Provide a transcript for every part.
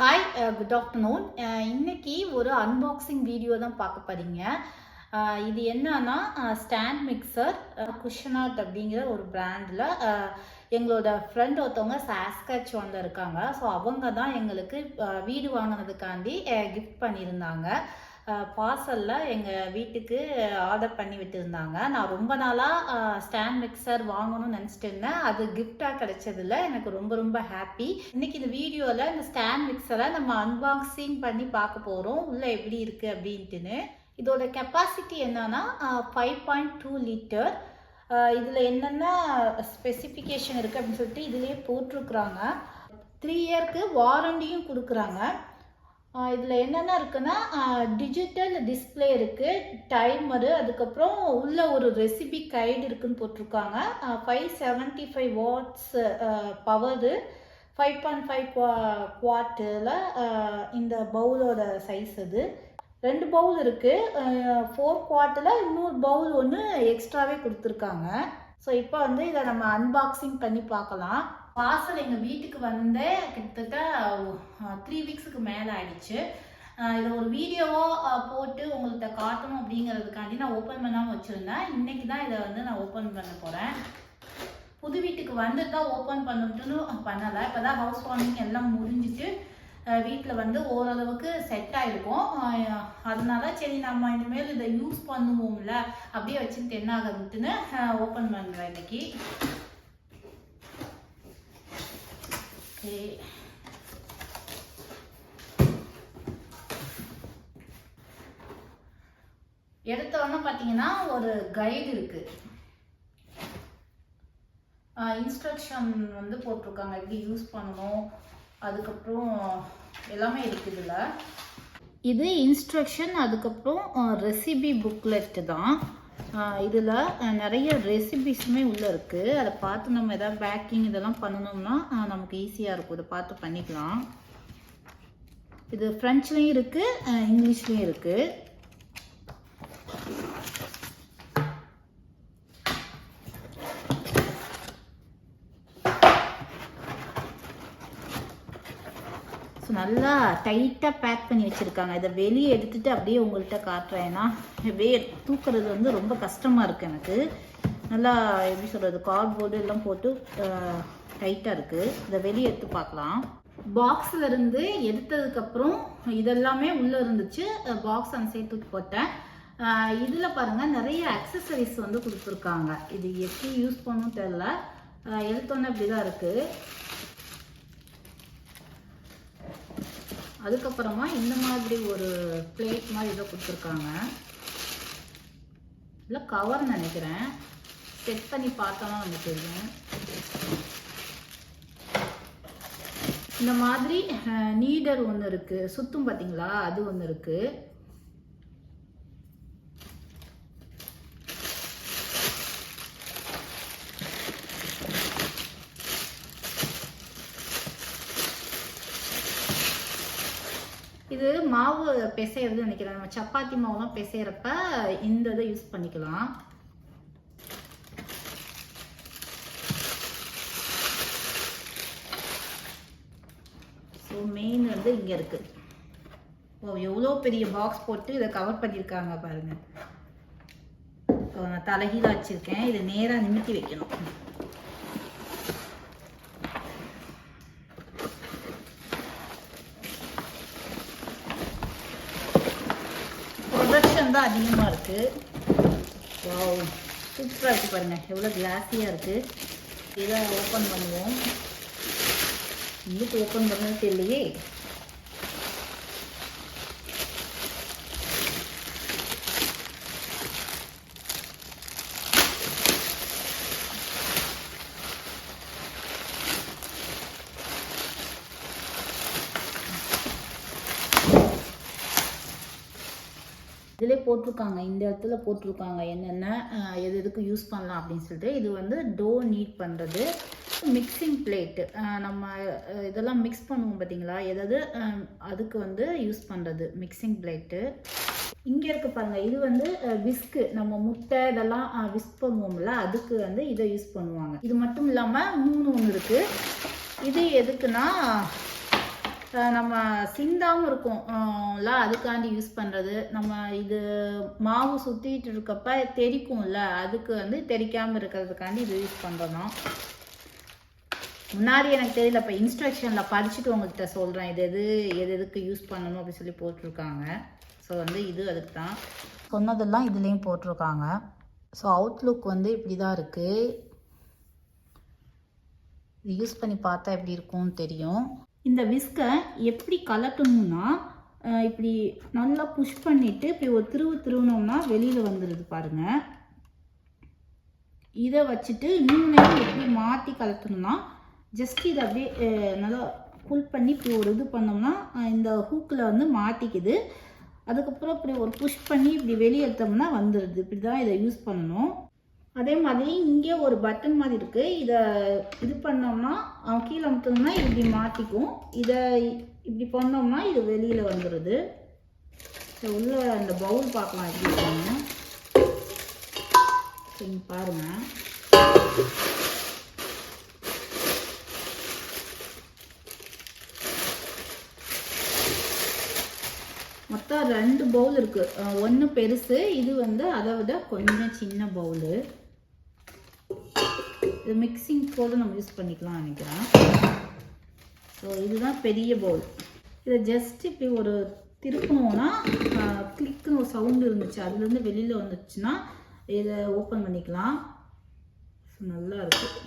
Hi good afternoon இன்னைக்கு ஒரு unboxing video தான் பார்க்க போறீங்க. Uh, இது என்னன்னா ஸ்டாண்ட் மிக்சர் குஷனாட் அப்படிங்கிற ஒரு பிராண்டில் uh, எங்களோட ஃப்ரெண்ட் ஒருத்தவங்க சாஸ்கச்சுவானில் இருக்காங்க. ஸோ அவங்க தான் எங்களுக்கு uh, வீடு வாங்கினதுக்காண்டி கிஃப்ட் பண்ணியிருந்தாங்க. பார்சலில் எங்கள் வீட்டுக்கு ஆர்டர் பண்ணி விட்டுருந்தாங்க. நான் ரொம்ப நாளாக ஸ்டாண்ட் மிக்சர் வாங்கணும்னு நினச்சிட்டு இருந்தேன். அது கிஃப்டாக கிடைச்சதுல எனக்கு ரொம்ப ரொம்ப ஹாப்பி இன்னைக்கு இந்த வீடியோவில் இந்த ஸ்டாண்ட் மிக்சரை நம்ம அன்பாக்சிங் பண்ணி பார்க்க போகிறோம் உள்ளே எப்படி இருக்குது அப்படின்ட்டுன்னு. இதோட கெப்பாசிட்டி என்னன்னா ஃபைவ் பாயிண்ட் டூ லிட்டர் இதில் என்னென்ன ஸ்பெசிஃபிகேஷன் இருக்குது அப்படின்னு சொல்லிட்டு இதிலே போட்டிருக்குறாங்க. த்ரீ இயர்க்கு வாரண்டியும் கொடுக்குறாங்க. இதில் என்னென்ன இருக்குன்னா டிஜிட்டல் டிஸ்பிளே இருக்குது டைமரு அதுக்கப்புறம் உள்ள ஒரு ரெசிபி கைடு இருக்குன்னு போட்டிருக்காங்க. Five seventy five watts power five point five குவாட்டில் இந்த பவுலோட சைஸ் அது ரெண்டு பவுல் இருக்குது ஃபோர் குவாட்டில் இன்னொரு பவுல் ஒன்று எக்ஸ்ட்ராவே கொடுத்துருக்காங்க. ஸோ இப்போ வந்து இதை நம்ம அன்பாக்சிங் பண்ணி பார்க்கலாம். பார்சல் எங்கள் வீட்டுக்கு வந்து கிட்டத்தட்ட த்ரீ வீக்ஸுக்கு மேலே ஆயிடுச்சு. இதை ஒரு வீடியோவாக போட்டு உங்கள்கிட்ட காட்டணும் அப்படிங்கிறதுக்காண்டி நான் ஓப்பன் பண்ணாமல் வச்சுருந்தேன். இன்னைக்கு தான் இதை வந்து நான் ஓப்பன் பண்ண போகிறேன் புது வீட்டுக்கு வந்து தான் ஓப்பன் பண்ணிட்டுன்னு பண்ணலை. இப்போ தான் ஹவுஸ் வார்மிங் எல்லாம் முடிஞ்சிட்டு வீட்டில் வந்து ஓரளவுக்கு செட் ஆகிருக்கும் அதனால சரி நம்ம இனிமேல் இதை யூஸ் பண்ணுவோம்ல அப்படியே வச்சுட்டு என்ன ஆகுதுன்னு ஓப்பன் பண்ணுறேன் இன்னைக்கு. ஓகே எடுத்த உடனே பார்த்தீங்கன்னா ஒரு கைடு இருக்கு. இன்ஸ்ட்ரக்ஷன் வந்து போட்டிருக்காங்க. எப்படி யூஸ் பண்ணணும்? அதுக்கப்புறம் எல்லாமே இருக்குது இதில் இது இன்ஸ்ட்ரக்ஷன் அதுக்கப்புறம் ரெசிபி புக்லெட்டு தான். இதில் நிறைய ரெசிபிஸுமே உள்ளே இருக்குது அதை பார்த்து நம்ம எதாவது பேக்கிங் இதெல்லாம் பண்ணணும்னா நமக்கு ஈஸியாக இருக்கும். இதை பார்த்து பண்ணிக்கலாம். இது ஃப்ரெஞ்ச்லேயும் இருக்குது இங்கிலீஷ்லேயும் இருக்குது நல்லா டைட்டாக பேக் பண்ணி வச்சுருக்காங்க. இதை வெளியே எடுத்துகிட்டு அப்படியே உங்கள்கிட்ட காட்டுறேன். ஏன்னா வே தூக்குறது வந்து ரொம்ப கஷ்டமாக இருக்குது எனக்கு. நல்லா எப்படி சொல்கிறது கார்ட்போர்டு எல்லாம் போட்டு டைட்டாக இருக்குது இதை வெளியே எடுத்து பார்க்கலாம். பாக்ஸில் இருந்து எடுத்ததுக்கப்புறம் இதெல்லாமே உள்ளே இருந்துச்சு. பாக்ஸ் அந்த சைடு தூக்கி போட்டேன். இதில் பாருங்கள் நிறைய அக்சசரிஸ் வந்து கொடுத்துருக்காங்க. இது எப்படி யூஸ் பண்ணணும் தெரில எடுத்தோன்னே இப்படி தான் இருக்குது அதுக்கப்புறமா இந்த மாதிரி ஒரு பிளேட் மாதிரி ஏதோ கொடுத்துருக்காங்க. இல்லை கவர் நினைக்கிறேன். செட் பண்ணி பார்த்தோம்னா நமக்கு தெரியும். இந்த மாதிரி நீடர் ஒன்று இருக்குது சுத்தும் பார்த்தீங்களா? அது ஒன்று இருக்குது இது மாவு பிசையிறது நினைக்கிறேன். நம்ம சப்பாத்தி மாவுலாம் பிசையிறப்ப இந்த இதை யூஸ் பண்ணிக்கலாம். ஸோ மெயின் வந்து இங்கே இருக்கு. ஓ எவ்வளோ பெரிய பாக்ஸ் போட்டு இதை கவர் பண்ணியிருக்காங்க பாருங்க. ஸோ நான் தலைகீழாக வச்சிருக்கேன். இதை நேராக நிமித்தி வைக்கணும் ப்ரொடக்ஷன் தான் அதிகமாக இருக்குது சூப்பராக இருக்குது பாருங்கள் எவ்வளோ கிளாஸியாக இருக்குது இதை ஓப்பன் பண்ணுவோம். இன்னும் ஓப்பன் பண்ணது தெரியலையே. இதிலே போட்டிருக்காங்க இந்த இடத்துல போட்டிருக்காங்க என்னென்ன எது எதுக்கு யூஸ் பண்ணலாம் அப்படின்னு சொல்லிட்டு இது வந்து டோ நீட் பண்ணுறது மிக்சிங் பிளேட்டு நம்ம இதெல்லாம் மிக்ஸ் பண்ணுவோம் பார்த்தீங்களா எதாவது அதுக்கு வந்து யூஸ் பண்ணுறது மிக்சிங் பிளேட்டு இங்கே இருக்க பாருங்கள் இது வந்து விஸ்க்கு நம்ம முட்டை இதெல்லாம் விஸ்க் பண்ணுவோம்ல அதுக்கு வந்து இதை யூஸ் பண்ணுவாங்க. இது மட்டும் இல்லாமல் மூணு ஒன்று இருக்குது இது எதுக்குன்னா நம்ம சிந்தாவும் இருக்கும். அதுக்காண்டி யூஸ் பண்ணுறது நம்ம இது மாவு சுற்றிட்டு இருக்கப்ப தெரிக்கும்ல அதுக்கு வந்து தெரிக்காமல் இருக்கிறதுக்காண்டி இது யூஸ் பண்ணுறோம் முன்னாடி எனக்கு தெரியல இப்போ இன்ஸ்ட்ரக்ஷனில் படிச்சுட்டு உங்கள்கிட்ட சொல்கிறேன் இது எது எது எதுக்கு யூஸ் பண்ணணும் அப்படின்னு சொல்லி போட்டிருக்காங்க. ஸோ வந்து இது அதுக்கு தான். சொன்னதெல்லாம் இதுலேயும் போட்டிருக்காங்க. ஸோ அவுட்லுக் வந்து இப்படி தான் இருக்குது இது யூஸ் பண்ணி பார்த்தா எப்படி இருக்கும்னு தெரியும். இந்த விஸ்கை எப்படி கலக்கணும்னா இப்படி நல்லா புஷ் பண்ணிவிட்டு இப்படி ஒரு திருவு திருவினோம்னா வெளியில் வந்துடுது பாருங்கள் இதை வச்சுட்டு இன்னும் எப்படி மாற்றி கலட்டணும்னா ஜஸ்ட் இதை அப்படியே நல்லா புல் பண்ணி இப்படி ஒரு இது பண்ணோம்னா இந்த ஹூக்கில் வந்து மாட்டிக்குது அதுக்கப்புறம் இப்படி ஒரு புஷ் பண்ணி இப்படி வெளியே எடுத்தோம்னா வந்துடுது இப்படி தான் இதை யூஸ் பண்ணணும். அதே மாதிரி இங்கே ஒரு பட்டன் மாதிரி இருக்குது இதை இது பண்ணோம்னா கீழே அமுத்தோம்னா இப்படி மாட்டிக்கும் இதை இப்படி பண்ணோம்னா இது வெளியில் வந்துடுது ஸோ உள்ள அந்த பவுல் பார்க்கலாம் எப்படி இருக்காங்க சரி பாருங்கள் மொத்தம் ரெண்டு பவுல் இருக்குது ஒன்று பெருசு இது வந்து அதை விட கொஞ்சம் சின்ன பவுலு இது மிக்சிங் போது நம்ம யூஸ் பண்ணிக்கலாம் நினைக்கிறேன். ஸோ இதுதான் பெரிய பவுல் இதை ஜஸ்ட் இப்படி ஒரு திருப்பினோன்னா கிளிக்குன்னு ஒரு சவுண்டு இருந்துச்சு. அதுலேருந்து வெளியில் வந்துச்சுன்னா இதை ஓப்பன் பண்ணிக்கலாம். ஸோ நல்லா இருக்குது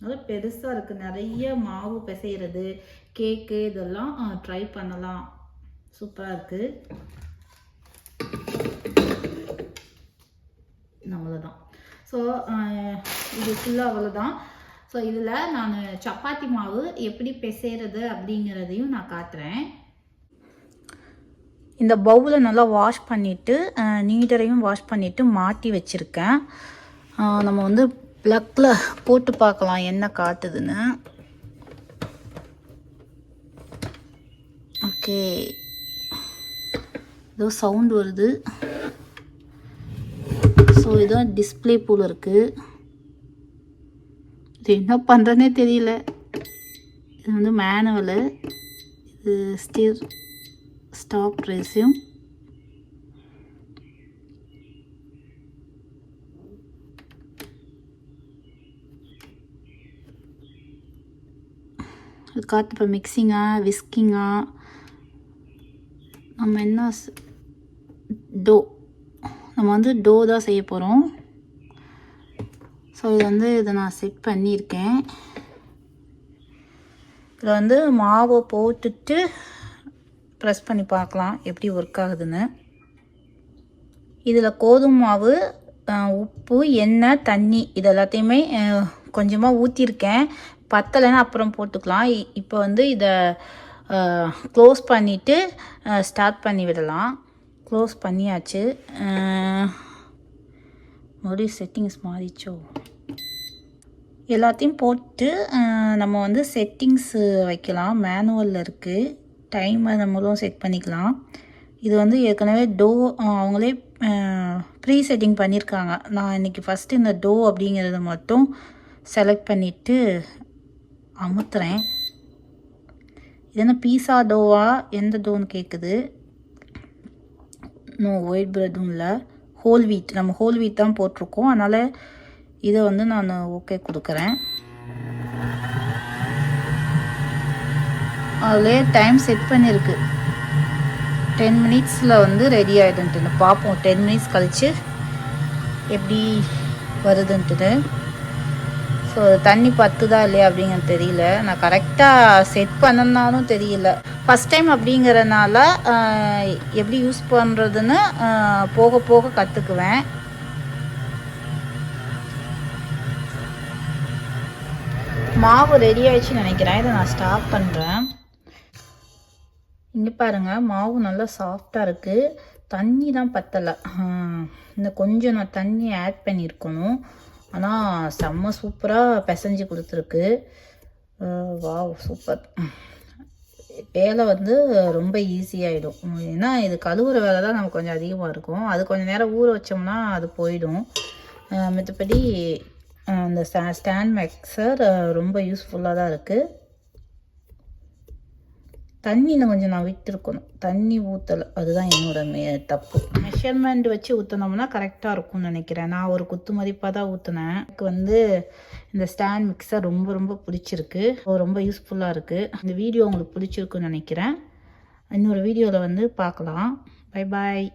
நல்லா பெருசாக இருக்குது நிறைய மாவு பிசைகிறது கேக்கு இதெல்லாம் ட்ரை பண்ணலாம். சூப்பராக இருக்குது அவ்வளோதான் ஸோ இது ஃபுல்லாக அவ்வளோதான் ஸோ இதில் நான் சப்பாத்தி மாவு எப்படி பிசைறது அப்படிங்கிறதையும் நான் காட்டுறேன். இந்த பவுலை நல்லா வாஷ் பண்ணிவிட்டு நீட்டரையும் வாஷ் பண்ணிவிட்டு மாட்டி வச்சுருக்கேன். நம்ம வந்து ப்ளக்கில் போட்டு பார்க்கலாம் என்ன காட்டுதுன்னு. ஓகே ஏதோ சவுண்ட் வருது. ஸோ இதுதான் டிஸ்பிளே போல் இருக்குது இது என்ன பண்ணுறதுனே தெரியல. இது வந்து மேனுவலு இது ஸ்டீர் ஸ்டாப் ரெஸ்யூம் இது காற்று இப்போ மிக்சிங்கா விஸ்கிங்கா நம்ம என்ன டோ நம்ம வந்து டோ தான் செய்ய போகிறோம் ஸோ இது வந்து இதை நான் செட் பண்ணியிருக்கேன். இதில் வந்து மாவை போட்டுட்டு ப்ரெஸ் பண்ணி பார்க்கலாம் எப்படி ஒர்க் ஆகுதுன்னு. இதில் கோதுமை மாவு உப்பு எண்ணெய் தண்ணி இது எல்லாத்தையுமே கொஞ்சமாக ஊற்றிருக்கேன் பத்தலைன்னா அப்புறம் போட்டுக்கலாம். இ- இப்போ வந்து இதை க்ளோஸ் பண்ணிவிட்டு ஸ்டார்ட் பண்ணி விடலாம். க்ளோஸ் பண்ணியாச்சு. மறுபடியும் செட்டிங்ஸ் மாறிச்சோ. எல்லாத்தையும் போட்டு நம்ம வந்து செட்டிங்ஸு வைக்கலாம். மேனுவலில் இருக்குது டைமர் நம்மளும் செட் பண்ணிக்கலாம். இது வந்து ஏற்கனவே டோ அவங்களே ப்ரீ செட்டிங் பண்ணியிருக்காங்க நான் இன்றைக்கி ஃபஸ்ட்டு இந்த டோ அப்படிங்கிறத மட்டும் செலக்ட் பண்ணிவிட்டு அமுத்துறேன். இது என்ன பீஸா டோவா எந்த டோன்னு கேட்குது நோ ஒயிட் ப்ரெட்டும் இல்லை. ஹோல் வீட் நம்ம ஹோல் வீட் தான் போட்டிருக்கோம். அதனால் இதை வந்து நான் ஓகே கொடுக்குறேன். அதிலே டைம் செட் பண்ணியிருக்கு டென் மினிட்ஸில் வந்து ரெடி ஆகிடுன்ட்டு பார்ப்போம் டென் மினிட்ஸ் கழித்து எப்படி வருதுன்ட்டுன்னு. ஸோ தண்ணி பத்துதா இல்லையா அப்படிங்கிறது தெரியல. நான் கரெக்டாக செட் பண்ணனாலும் தெரியல. ஃபஸ்ட் டைம் அப்படிங்கிறனால எப்படி யூஸ் பண்ணுறதுன்னு போக போக கற்றுக்குவேன் மாவு ரெடி ஆயிடுச்சுன்னு நினைக்கிறேன். இதை நான் ஸ்டாப் பண்ணுறேன் இங்கே பாருங்கள் மாவு நல்லா சாஃப்டாக இருக்குது தண்ணி தான் பத்தலை. இன்னும் கொஞ்சம் நான் தண்ணி ஆட் பண்ணியிருக்கணும். ஆனால் செம்ம சூப்பராக பிசைஞ்சு கொடுத்துருக்கு. Wow super. வேலை வந்து ரொம்ப ஈஸியாகிடும் ஏன்னா இது கழுவுற வேலை தான் நமக்கு கொஞ்சம் அதிகமாக இருக்கும். அது கொஞ்சம் நேரம் ஊற வச்சோம்னா அது போயிடும். மற்றபடி அந்த ஸ்டா ஸ்டாண்ட் மிக்சர் ரொம்ப யூஸ்ஃபுல்லாக தான் இருக்குது தண்ணியில் கொஞ்சம் நான் விட்டுருக்கணும். தண்ணி ஊற்றலை அதுதான் என்னோட மே தப்பு. மெஷர்மெண்ட் வச்சு ஊற்றினோம்னா கரெக்டாக இருக்கும்னு நினைக்கிறேன். நான் ஒரு குத்து மதிப்பாக தான் ஊற்றினேன் எனக்கு வந்து இந்த ஸ்டாண்ட் மிக்சர் ரொம்ப ரொம்ப பிடிச்சிருக்கு. ரொம்ப யூஸ்ஃபுல்லாக இருக்குது இந்த வீடியோ உங்களுக்கு பிடிச்சிருக்குன்னு நினைக்கிறேன். இன்னொரு வீடியோவில் வந்து பார்க்கலாம். Bye bye